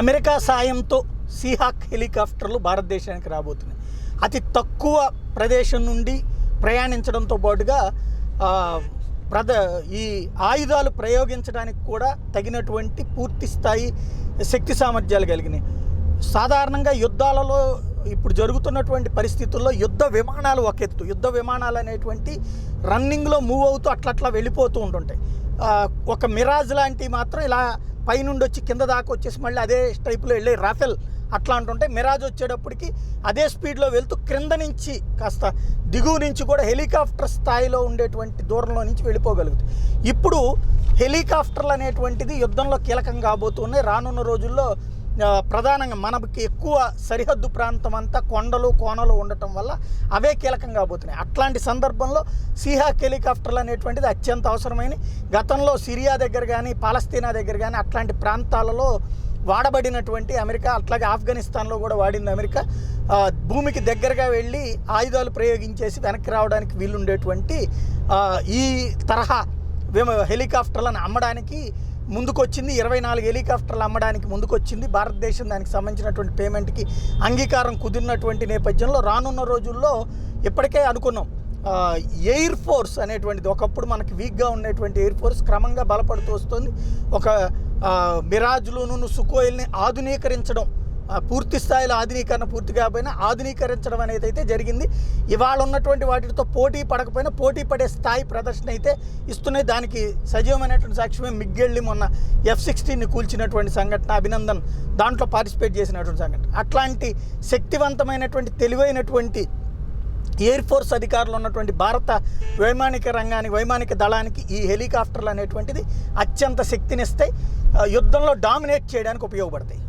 America సాయంతో Seahawk హెలికాప్టర్లు భారతదేశానికి రాబోతున్నాయి. అతి తక్కువ ప్రదేశం నుండి ప్రయాణించడంతో పాటుగా ప్రద ఈ ఆయుధాలు ప్రయోగించడానికి కూడా తగినటువంటి పూర్తి స్థాయి శక్తి సామర్థ్యాలు కలిగినాయి. సాధారణంగా యుద్ధాలలో ఇప్పుడు జరుగుతున్నటువంటి పరిస్థితుల్లో యుద్ధ విమానాలు ఒక ఎత్తు. యుద్ధ విమానాలు అనేటువంటి రన్నింగ్లో మూవ్ అవుతూ అట్లట్లా వెళ్ళిపోతూ ఉంటుంటాయి ఒక మిరాజ్ లాంటివి మాత్రం ఇలా పైనుండి వచ్చి కింద దాకా వచ్చేసి మళ్ళీ అదే టైప్లో వెళ్ళే రాఫెల్ అట్లా అంటుంటే మిరాజ్ వచ్చేటప్పటికి అదే స్పీడ్లో వెళ్తూ క్రింద నుంచి కాస్త దిగువ నుంచి కూడా హెలికాప్టర్ స్థాయిలో ఉండేటువంటి దూరంలో నుంచి వెళ్ళిపోగలుగుతుంది ఇప్పుడు హెలికాప్టర్లు అనేటువంటిది యుద్ధంలో కీలకం కాబోతున్నాయి రానున్న రోజుల్లో ప్రధానంగా మనకి ఎక్కువ సరిహద్దు ప్రాంతం అంతా కొండలు కోనలు ఉండటం వల్ల అవే కీలకం కాబోతున్నాయి. అట్లాంటి సందర్భంలో సీహాక్ హెలికాప్టర్లు అనేటువంటిది అత్యంత అవసరమైన గతంలో సిరియా దగ్గర కానీ పాలస్తీనా దగ్గర కానీ అట్లాంటి ప్రాంతాలలో వాడబడినటువంటి అమెరికా అట్లాగే ఆఫ్ఘనిస్తాన్లో కూడా వాడింది అమెరికా. భూమికి దగ్గరగా వెళ్ళి ఆయుధాలు ప్రయోగించేసి వెనక్కి రావడానికి వీలుండేటువంటి ఈ తరహా హెలికాప్టర్లను అమ్మడానికి ముందుకొచ్చింది. ఇరవై నాలుగు హెలికాప్టర్లు అమ్మడానికి ముందుకొచ్చింది. భారతదేశం దానికి సంబంధించినటువంటి పేమెంట్కి అంగీకారం కుదిరినటువంటి నేపథ్యంలో రానున్న రోజుల్లో ఇప్పటికే అనుకున్నాం. ఎయిర్ ఫోర్స్ అనేటువంటిది ఒకప్పుడు మనకి వీక్గా ఉండేటువంటి ఎయిర్ ఫోర్స్ క్రమంగా బలపడుతూ వస్తుంది. ఒక ఆ, మిరాజ్లోను సుకోయిల్ని ఆధునీకరించడం పూర్తి స్థాయిలో ఆధునీకరణ పూర్తి కాకపోయినా ఆధునీకరించడం అనేది అయితే జరిగింది. ఇవాళ ఉన్నటువంటి వాటితో పోటీ పడకపోయినా పోటీ పడే స్థాయి ప్రదర్శన అయితే ఇస్తున్నాయి. దానికి సజీవమైనటువంటి సాక్ష్యమే మిగ్గెళ్ళి మొన్న ఎఫ్ సిక్స్టీన్ని కూల్చినటువంటి సంఘటన అభినందన్ దాంట్లో పార్టిసిపేట్ చేసినటువంటి సంఘటన. అట్లాంటి శక్తివంతమైనటువంటి తెలివైనటువంటి ఎయిర్ ఫోర్స్ అధికారులు ఉన్నటువంటి భారత వైమానిక రంగానికి వైమానిక దళానికి ఈ హెలికాప్టర్లు అనేటువంటిది అత్యంత శక్తినిస్తాయి. యుద్ధంలో డామినేట్ చేయడానికి ఉపయోగపడతాయి.